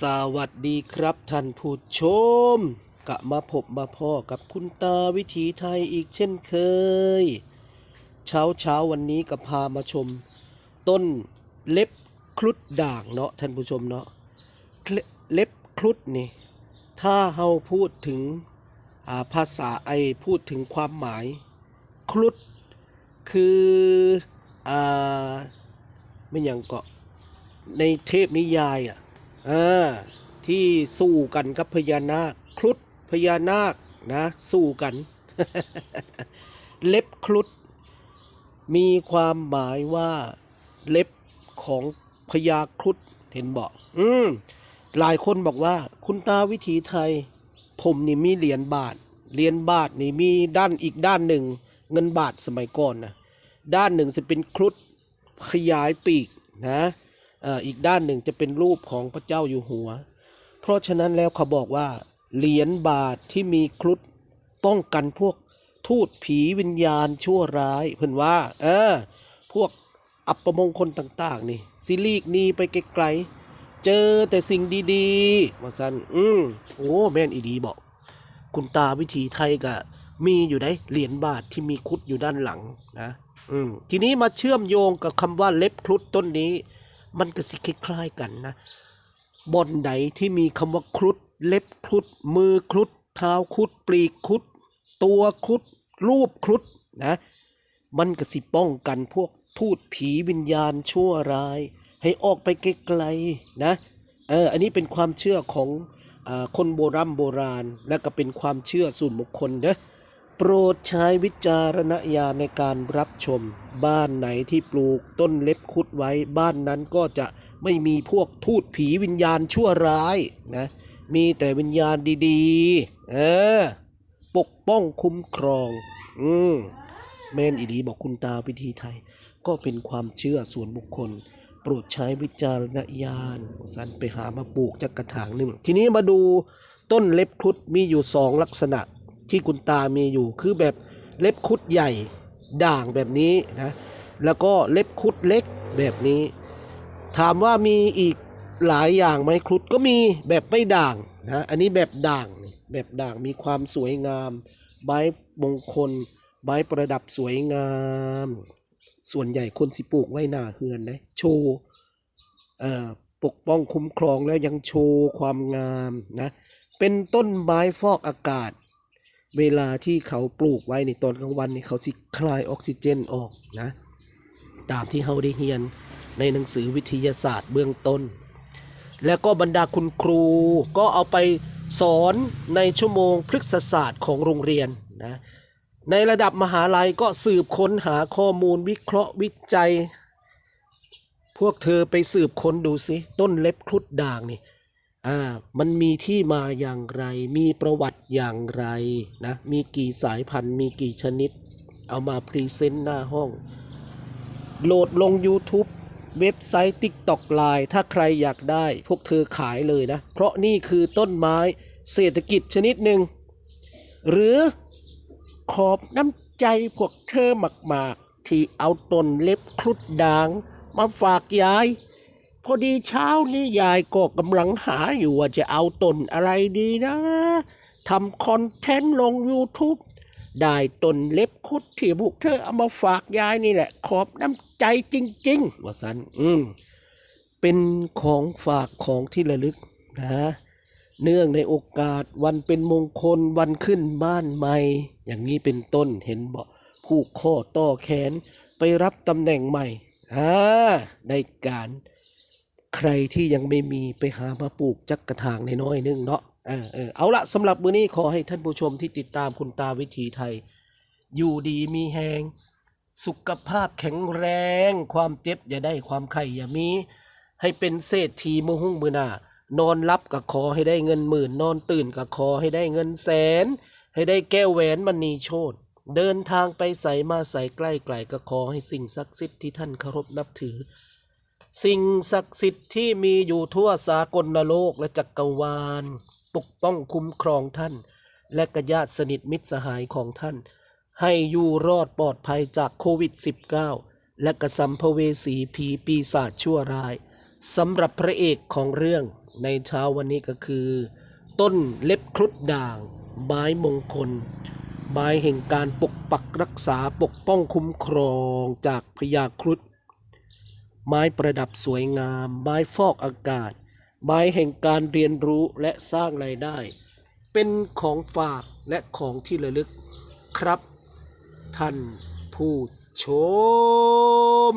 สวัสดีครับท่านผู้ชมกะมาพบมาพ่อกับคุณตาวิถีไทยอีกเช่นเคย เช้าเช้าวันนี้ก็พามาชม ต้นเล็บครุฑด่างเนาะท่านผู้ชมเนาะเล็บครุฑนี่ ถ้าเฮาพูดถึงาภาษาไอพูดถึงความหมาย ครุฑคืออ่าไม่อย่างเกาะในเทพนิยายอะ ที่สู้กันกับพญานาคครุฑพญานาคนะสู้กัน เล็บครุฑมีความหมายว่าเล็บของพญาครุฑเห็นบอกอืมหลายคนบอกว่า คุณตาวิถีไทย ผมนี่มีเหรียญบาทเหรียญบาทนี่มีด้านอีกด้านหนึ่ง เงินบาทสมัยก่อนนะด้านหนึ่งจะเป็นครุฑขยายปีกนะ อ่ออีกด้านหนึ่งจะเป็นรูปของพระเจ้าอยู่หัว เพราะฉะนั้นแล้วเขาบอกว่า เหรียญบาทที่มีครุฑป้องกันพวกทูตผีวิญญาณชั่วร้ายเพิ่นว่าเออพวกอัปมงคลต่าง ๆ นี่ซิลีกนีไปไกลๆเจอแต่สิ่งดีๆว่าซั่นอืมโอ้แม่นอีดีบอก คุณตาวิถีไทยก็มีอยู่ได้เหรียญบาทที่มีครุฑอยู่ด้านหลังนะอืมทีนี้มาเชื่อมโยงกับคำว่าเล็บครุฑต้นนี้ มันก็สิคล้ายๆกันนะบอนใดที่มีคำว่าครุฑเล็บครุฑมือครุฑเท้าครุฑปลีกครุฑตัวครุฑรูปครุฑนะมันก็สิป้องกันพวกทูตผีวิญญาณชั่วร้าย ให้ออกไปไกลๆนะเอออันนี้เป็นความเชื่อของอคนโบรโบราณ และก็เป็นความเชื่อส่วนบุคคลเนะ ปรดใช้วิจารณญาณในการรับชม บ้านไหนที่ปลูกต้นเล็บคุดไว้ บ้านนั้นก็จะไม่มีพวกทูตผีวิญญาณชั่วร้ายนะ มีแต่วิญญาณดีๆ เออ ปกป้องคุ้มครอง อืมแม่นอีดีบอกคุณตาวิธีไทย ก็เป็นความเชื่อส่วนบุคคล โปรดใช้วิจารณญาณสันไปหามาปลูกจากกระถางหนึ่ง ทีนี้มาดูต้นเล็บครุฑมีอยู่สองลักษณะ ที่คุณตามีอยู่ คือแบบเล็บครุฑใหญ่ด่างแบบนี้นะ แล้วก็เล็บครุฑเล็กแบบนี้ ถามว่ามีอีกหลายอย่างไหมครุฑก็มีแบบไม่ด่างนะ อันนี้แบบด่างแบบด่างมีความสวยงามไม้มงคลไม้ประดับสวยงาม ส่วนใหญ่คนสิปลูกไว้หน้าเฮือนนะโชว์ปกป้องคุ้มครองแล้วยังโชว์ความงามนะ เป็นต้นไม้ฟอกอากาศ เวลาที่เขาปลูกไว้ในตอนกลางวันนี่เขาสิคลายออกซิเจนออกนะ ตามที่เขาได้เรียนในหนังสือวิทยาศาสตร์เบื้องต้น แล้วก็บรรดาคุณครูก็เอาไปสอนในชั่วโมงพฤกษศาสตร์ของโรงเรียนนะในระดับมหาลัยก็สืบค้นหาข้อมูลวิเคราะห์วิจัย พวกเธอไปสืบค้นดูสิต้นเล็บครุฑด่างนี่ อ่ามันมีที่มาอย่างไร มีประวัติอย่างไรนะมีกี่สายพันธุ์มีกี่ชนิด เอามาพรีเซนต์หน้าห้อง โหลดลง YouTube เว็บไซต์ TikTok Line ถ้าใครอยากได้ พวกเธอขายเลยนะ เพราะนี่คือต้นไม้เศรษฐกิจชนิดหนึ่ง หรือขอบน้ำใจพวกเธอมาก ๆ ที่เอาต้นเล็บครุฑด่าง มาฝากยาย พอดีเช้านี้ยายก็กำลังหาอยู่ว่าจะเอาต้นอะไรดีนะทำคอนเทนต์ลง YouTube ได้ต้นเล็บครุฑที่พวกเธอเอามาฝากยายนี่แหละ ขอบน้ำใจจริง ๆว่าสันอืมเป็นของฝากของที่ระลึกนะ เนื่องในโอกาสวันเป็นมงคลวันขึ้นบ้านใหม่ อย่างนี้เป็นต้นเห็นบอกผูกข้อต่อแขนไปรับตำแหน่งใหม่อ่าได้การ ใครที่ยังไม่มีไปหามาปลูกจักกระถางในน้อยนึงเนาะเออเออเอาละสำหรับมื้อนี้ขอให้ท่านผู้ชมที่ติดตามคุณตาวิถีไทย อยู่ดีมีแหงสุขภาพแข็งแรง ความเจ็บอย่าได้ความไข้อย่ามี ให้เป็นเศรษฐีมือหุ้งมือหน้านอนรับก็ขอให้ได้เงินหมื่น นอนตื่นก็ขอให้ได้เงินแสน ให้ได้แก้วแหวนมณีโชตเดินทางไปใส่มาใส่ใกล้ไกลก็ขอให้สิ่งศักดิ์สิทธิ์ที่ท่านเคารพนับถือ สิ่งศักดิ์สิทธิ์ที่มีอยู่ทั่วสากลโลกและจักรวาล ปกป้องคุ้มครองท่าน และกญาติสนิทมิตรสหายของท่าน ให้อยู่รอดปลอดภัยจากโควิด -19 และกระสัมภเวสีผีปีศาจชั่วร้ายสำหรับพระเอกของเรื่องในเช้าวันนี้ก็คือ ต้นเล็บครุฑด่าง ไม้มงคล ไม้แห่งการปกปักรักษาปกป้องคุ้มครองจากพญาครุฑ ไม้ประดับสวยงาม ไม้ฟอกอากาศ ไม้แห่งการเรียนรู้และสร้างรายได้ เป็นของฝากและของที่ระลึกครับ ท่านผู้ชม